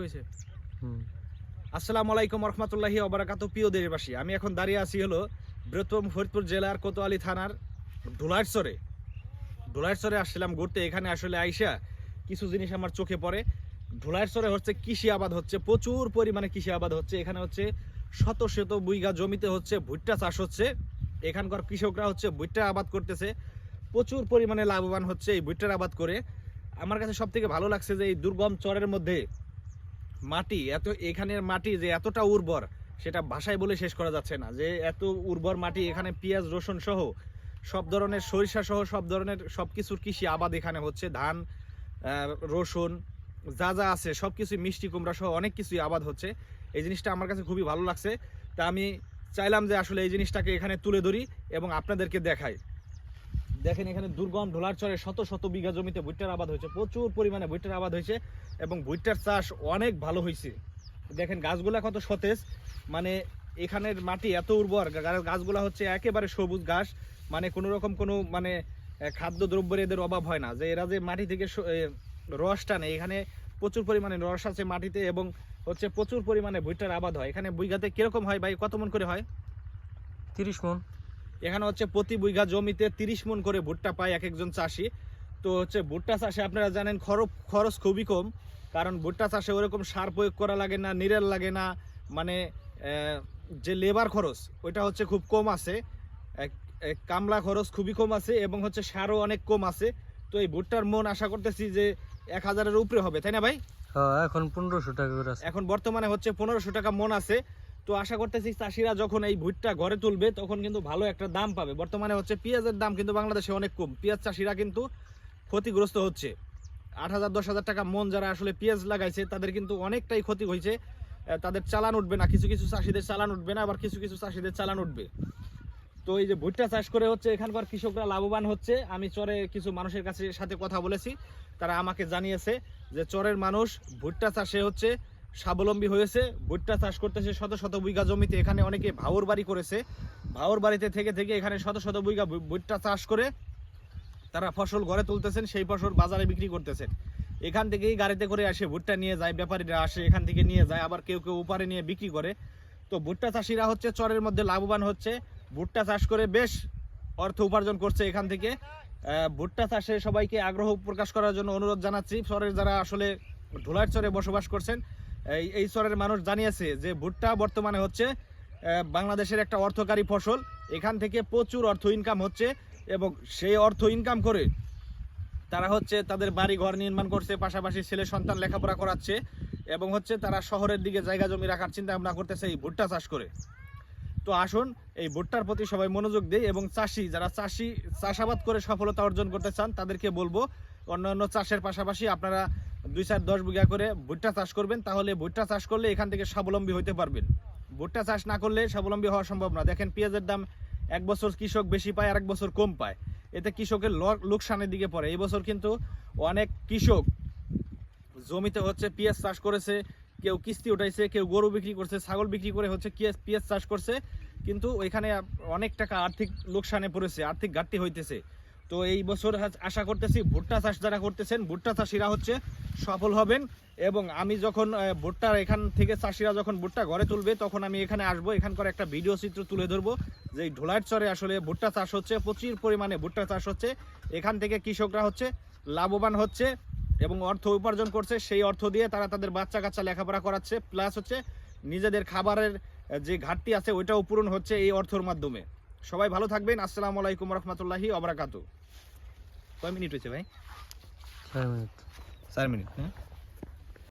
কইছে। আসসালামু আলাইকুম রহমতুল্লাহি অবরাকাত প্রিয় দেশবাসী আমি এখন দাঁড়িয়ে আছি হলো বৃহত্তম ফরিদপুর জেলার কোতোয়ালি থানার ধুলাইরচরে। ধুলাইরচরে আসছিলাম ঘুরতে এখানে আসলে আইসা কিছু জিনিস আমার চোখে পড়ে। ধুলাইরচরে হচ্ছে কৃষি আবাদ হচ্ছে প্রচুর পরিমাণে কৃষি আবাদ হচ্ছে। এখানে হচ্ছে শত শত বুইগা জমিতে হচ্ছে ভুট্টা চাষ হচ্ছে। এখানকার কৃষকরা হচ্ছে ভুট্টা আবাদ করতেছে। প্রচুর পরিমাণে লাভবান হচ্ছে এই ভুট্টার আবাদ করে। আমার কাছে সব থেকে ভালো লাগছে যে এই দুর্গম চরের মধ্যে মাটি, এত এখানের মাটি যে এতটা উর্বর, সেটা ভাষায় বলে শেষ করা যাচ্ছে না। যে এত উর্বর মাটি, এখানে পেঁয়াজ, রসুন সহ সব ধরনের সরিষা সহ সব ধরনের সব কিছুর কৃষি আবাদ এখানে হচ্ছে। ধান রসুন, যা যা আছে সব কিছু মিষ্টি, কুমড়া সহ অনেক কিছুই আবাদ হচ্ছে। এই জিনিসটা আমার কাছে খুবই ভালো লাগছে। তা আমি চাইলাম যে আসলে এই জিনিসটাকে এখানে তুলে ধরি এবং আপনাদেরকে দেখাই। দেখেন এখানে দুর্গম ঢোলার চরে শত শত বিঘা জমিতে ভুট্টার আবাদ হয়েছে। প্রচুর পরিমাণে ভুট্টার আবাদ হয়েছে এবং ভুট্টার চাষ অনেক ভালো হয়েছে। দেখেন গাছগুলা কত সতেজ মানে এখানের মাটি এত উর্বর গাছগুলা হচ্ছে একেবারে সবুজ ঘাস মানে কোনো রকম কোনো মানে খাদ্য দ্রব্যের এদের অভাব হয় না। যে এরা যে মাটি থেকে রস টানে, এখানে প্রচুর পরিমাণে রস আছে মাটিতে এবং হচ্ছে প্রচুর পরিমাণে ভুট্টার আবাদ হয়। এখানে বুইগাতে কীরকম হয় ভাই, কত মন করে হয়? তিরিশ মন। এখানে হচ্ছে প্রতি বিঘা জমিতে তিরিশ মন করে ভুট্টা পায় এক একজন চাষি। তো হচ্ছে ভুট্টা চাষে আপনারা জানেন খরচ খরচ খুবই কম কারণ ভুট্টা চাষে ওরকম সার প্রয়োগ করা লাগে না নিরেল লাগে না মানে যে লেবার খরচ ওইটা হচ্ছে খুব কম আছে। কামলা খরচ খুবই কম আছে এবং হচ্ছে সারও অনেক কম আছে। তো এই ভুট্টার মন আশা করতেছি যে এক হাজারের উপরে হবে তাই না ভাই? হ্যাঁ এখন পনেরোশো টাকা করে এখন বর্তমানে হচ্ছে পনেরোশো টাকা মন আছে। তো আশা করতেছি চাষিরা যখন এই ভুট্টা ঘরে তুলবে, তখন কিন্তু ভালো একটা দাম পাবে। বর্তমানে হচ্ছে পেঁয়াজের দাম কিন্তু বাংলাদেশে অনেক কম। পেঁয়াজ চাষিরা কিন্তু ক্ষতিগ্রস্ত হচ্ছে। আট হাজার, দশ হাজার টাকা মন যারা আসলে পেঁয়াজ লাগাইছে, তাদের কিন্তু অনেকটাই ক্ষতি হয়েছে। তাদের চালান উঠবে না। কিছু কিছু চাষিদের চালান উঠবে না, আবার কিছু কিছু চাষিদের চালান উঠবে। তো এই যে ভুট্টা চাষ করে হচ্ছে এখানকার কৃষকরা লাভবান হচ্ছে। আমি চরে কিছু মানুষের কাছে, সাথে কথা বলেছি। তারা আমাকে জানিয়েছে যে চরের মানুষ ভুট্টা চাষে হচ্ছে স্বাবলম্বী হয়েছে, ভুট্টা চাষ করতেছে, শত শত বিঘা জমিতে। এখানে অনেকে ভাওর বাড়ি করেছে। ভাওর বাড়িতে থেকে থেকে এখানে শত শত বিঘা ভুট্টা চাষ করে তারা ফসল ঘরে তুলতেছেন, সেই ফসল বাজারে বিক্রি করতেছেন। এখান থেকেই গাড়িতে করে আসে, ভুট্টা নিয়ে যায়, ব্যাপারীরা আসে, এখান থেকে নিয়ে যায়, আবার কেউ কেউ উপারে নিয়ে বিক্রি করে। তো ভুট্টা চাষিরা হচ্ছে চরের মধ্যে লাভবান হচ্ছে। ভুট্টা চাষ করে বেশ অর্থ উপার্জন করছে এখান থেকে। ভুট্টা চাষে সবাইকে আগ্রহ প্রকাশ করার জন্য অনুরোধ জানাচ্ছি। চরের যারা আসলে ধুলার চরে বসবাস করছেন এই চরের মানুষ জানিয়েছে যে ভুট্টা বর্তমানে হচ্ছে বাংলাদেশের একটা অর্থকারী ফসল। এখান থেকে প্রচুর অর্থ ইনকাম হচ্ছে এবং সেই অর্থ ইনকাম করে তারা হচ্ছে তাদের বাড়ি ঘর নির্মাণ করছে, পাশাপাশি ছেলে সন্তান লেখাপড়া করাচ্ছে এবং হচ্ছে তারা শহরের দিকে জায়গা জমি রাখার চিন্তা ভাবনা করতেছে এই ভুট্টা চাষ করে। তো আসুন, এই ভুট্টার প্রতি সবাই মনোযোগ দেই এবং চাষি, যারা চাষি, চাষাবাদ করে সফলতা অর্জন করতে চান তাদেরকে বলব, অন্যান্য চাষের পাশাপাশি আপনারা দুই চার দশ বিঘা করে ভুট্টা চাষ করবেন, তাহলে ভুট্টা চাষ করলে এখান থেকে স্বাবলম্বী হতে পারবেন। ভুট্টা চাষ না করলে স্বাবলম্বী হওয়া সম্ভব না। দেখেন পেঁয়াজের দাম এক বছর কৃষক বেশি পায় আর এক বছর কম পায়। এতে কৃষকের লোকসানের দিকে পড়ে। এই বছর কিন্তু অনেক কৃষক জমিতে হচ্ছে পেঁয়াজ চাষ করেছে, কেউ কিস্তি উঠাইছে, কেউ গরু বিক্রি করছে, ছাগল বিক্রি করে হচ্ছে পেঁয়াজ পেঁয়াজ চাষ করছে। কিন্তু ওইখানে অনেক টাকা আর্থিক লোকসানে পড়েছে, আর্থিক ঘাটতি হইতেছে। তো এই বছর আশা করতেছি ভুট্টা চাষ যারা করতেছেন, ভুট্টা চাষিরা হচ্ছে সফল হবেন এবং আমি যখন আহ, ভুট্টা এখান থেকে চাষিরা যখন ভুট্টা ঘরে তুলবে তখন আমি এখানে আসব এখানকার একটা ভিডিও চিত্র তুলে ধরবো যে ঢোলার চরে আসলে ভুট্টা চাষ হচ্ছে প্রচুর পরিমাণে ভুট্টা চাষ হচ্ছে। এখান থেকে কৃষকরা হচ্ছে লাভবান হচ্ছে এবং অর্থ উপার্জন করছে সেই অর্থ দিয়ে তারা তাদের বাচ্চা কাচ্চা লেখাপড়া করাচ্ছে প্লাস হচ্ছে নিজেদের খাবারের যে ঘাটতি আছে ওইটাও পূরণ হচ্ছে এই অর্থর মাধ্যমে। সবাই ভালো থাকবেন আসসালামু আলাইকুম রহমতুল্লাহি অবরাকাতু কয় মিনিট হয়েছে ভাই? ছয় মিনিট। চার মিনিট হ্যাঁ